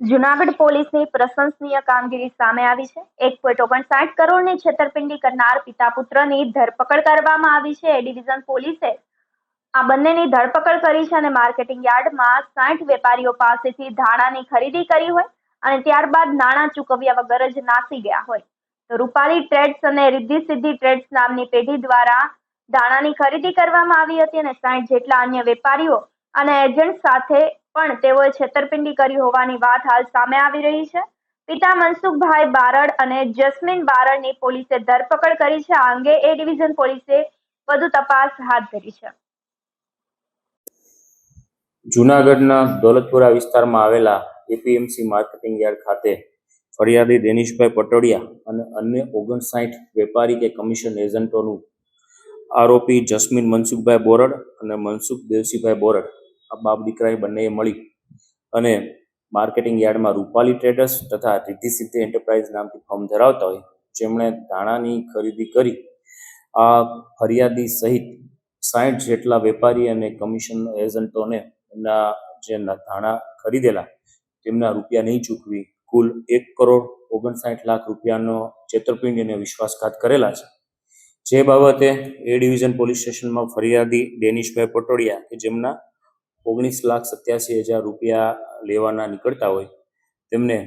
જુનાગઢ પોલીસની પ્રશંસનીય કામગીરી સામે આવી છે. એક પોઈન્ટ ઓગણસાઠ કરોડની છેતરપિંડી કરનાર પિતા પુત્રની ધરપકડ કરવામાં આવી છે. એ ડિવિઝન પોલીસે આ બંનેની ધરપકડ કરી છે અને માર્કેટિંગ યાર્ડમાં સાઠ વેપારીઓ પાસેથી ધાણાની ખરીદી કરી હોય અને ત્યારબાદ નાણાં ચૂકવ્યા વગર જ નાસી ગયા હોય. તો રૂપાલી ટ્રેડ્સ અને રિદ્ધિ સિદ્ધિ ટ્રેડ્સ નામની પેઢી દ્વારા ધાણાની ખરીદી કરવામાં આવી હતી અને સાઠ જેટલા અન્ય વેપારીઓ અને એજન્ટ સાથે પણ તેઓએ છેતરપિંડી કરી હોવાની વાત હાલ સામે આવી રહી છે. પિતા મનસુખભાઈ બારડ અને જસ્મીન બારડની પોલીસે ધરપકડ કરી છે. આ અંગે એ ડિવિઝન પોલીસે વધુ તપાસ હાથ ધરી છે. જૂનાગઢના દોલતપુરા વિસ્તારમાં આવેલા એપીએમસી માર્કેટિંગ યાર્ડ ખાતે ફરિયાદી દેનીશભાઈ પટોડિયા અને અન્ય ઓગણસાઠ વેપારી કે કમિશન એજન્ટોનું આરોપી જસ્મીન મનસુખભાઈ બોરડ અને મનસુખ દેવસીભાઈ બોરડ આ બાપ દીકરાએ બંનેએ મળી. અને માર્કેટિંગ યાર્ડમાં રૂપાલી ટ્રેડર્સ તથા રિદ્ધિ સિદ્ધિ એન્ટરપ્રાઇઝ નામથી ફોર્મ ધરાવતા હોય, જેમણે ધાણાની ખરીદી કરી, આ ફરિયાદી સહિત સાઠ જેટલા વેપારી અને કમિશન એજન્ટોને એમના જે ધાણા ખરીદેલા, તેમના રૂપિયા નહીં ચૂકવી, કુલ એક કરોડ ઓગણસાઠ લાખ રૂપિયાનો છેતરપિંડી અને વિશ્વાસઘાત કરેલા છે. જે બાબતે એ ડિવિઝન પોલીસ સ્ટેશનમાં ફરિયાદી ડેનિશભાઈ પટોડિયા કે જેમના ઓગણીસ લાખ સત્યાસી હજાર રૂપિયા લેવાના નીકળતા હોય તેમને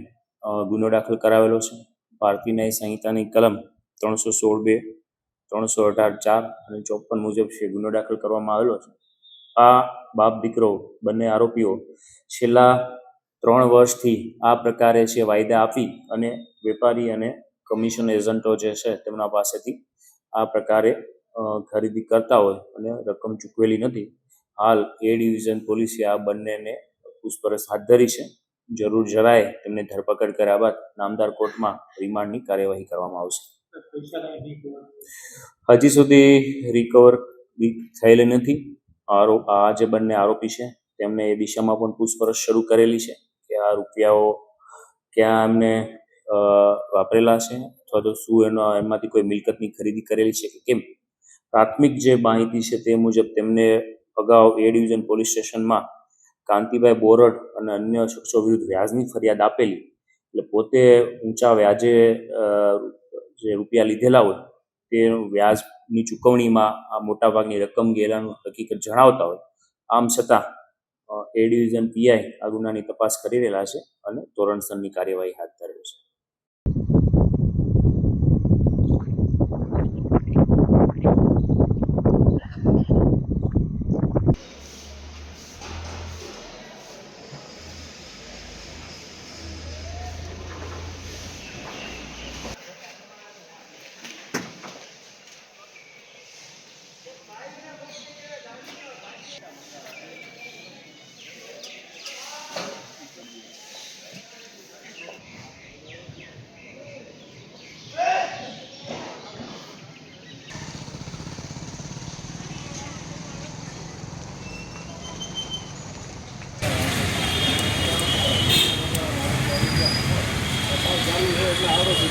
ગુનો દાખલ કરાવેલો છે. ભારતીય ન્યાય સંહિતાની કલમ ત્રણસો સોળ બે, ત્રણસો અઢાર ચાર અને ચોપન મુજબ છે ગુનો દાખલ કરવામાં આવેલો છે. આ બાપ દીકરો, બંને આરોપીઓ છેલ્લા ત્રણ વર્ષથી આ પ્રકારે છે વાયદા આપી અને વેપારી અને કમિશન એજન્ટો જે છે તેમના પાસેથી આ પ્રકારે ખરીદી કરતા હોય અને રકમ ચૂકવેલી નથી. હાલ એ ડિવિઝન પોલીસે આ બંનેને પૂછપરછ હાથ ધરી છે. જરૂર જરાય તેમને ધરપકડ કર્યા બાદ નામદાર કોર્ટમાં રિમાન્ડની કાર્યવાહી કરવામાં આવશે. હજી સુધી રિકવર થયેલી નથી. આરોપ આ જે બંને આરોપી છે, તેમને એ દિશામાં પણ પૂછપરછ શરૂ કરેલી છે કે આ રૂપિયાઓ ક્યાં એમને વાપરેલા છે અથવા તો શું એનો, એમાંથી કોઈ મિલકતની ખરીદી કરેલી છે કે કેમ? પ્રાથમિક જે માહિતી છે તે મુજબ તેમને અગાઉ એ ડિવિઝન પોલીસ સ્ટેશનમાં કાંતિભાઈ બોરડ અને અન્ય શખ્સો વિરુદ્ધ વ્યાજની ફરિયાદ આપેલી. એટલે પોતે ઊંચા વ્યાજે જે રૂપિયા લીધેલા હોય તે વ્યાજની ચૂકવણીમાં આ મોટાભાગની રકમ ગયેલાનું હકીકત જણાવતા હોય. આમ છતાં એ ડિવિઝન પીઆઈ આ ગુનાની તપાસ કરી રહેલા છે અને ધોરણસરની કાર્યવાહી હાથ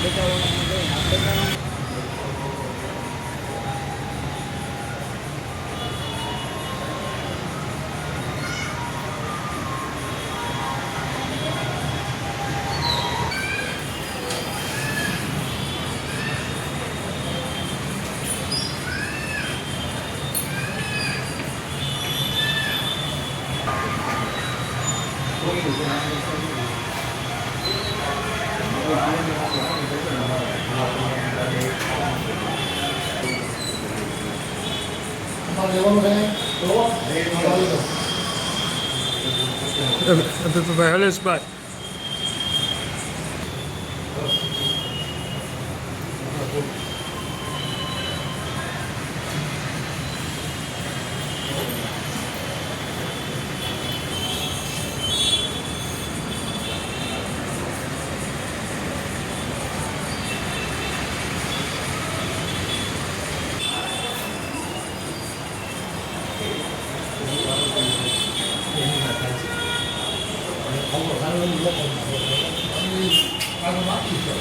બચાવવા માટે ધરેલ છે ભાઈ હલેશભાઈ 好무것도안하는일같으면다해 요. 내 가.